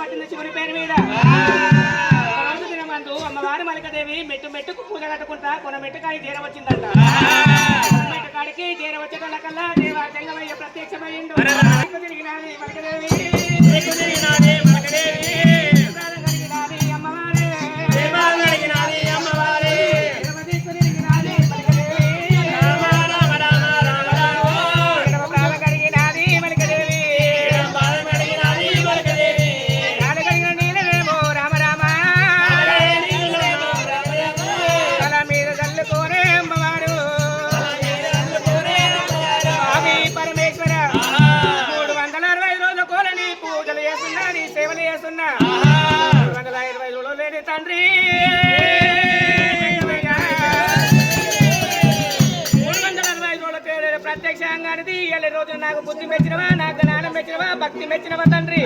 పట్టింది శివుని పేరు మీద. దినమందు అమ్మవారి మలికదేవి మెట్టు మెట్టుకు పూజ కట్టుకుంటా కొన మెట్టుకాయ మెట్టుకాడి చేరవచ్చిందంట మెట్టుకాడికి చేరవచ్చేటోళ్ళకల్లా దేవాటంగమయ్య ప్రత్యక్షమయ్యిండు. మలికదేవి. ప్రత్యక్షంగా అనేది రోజులు నాకు బుద్ధి మెచ్చినవా? నాకు జ్ఞానం మెచ్చినవా? భక్తి మెచ్చినవా తండ్రి?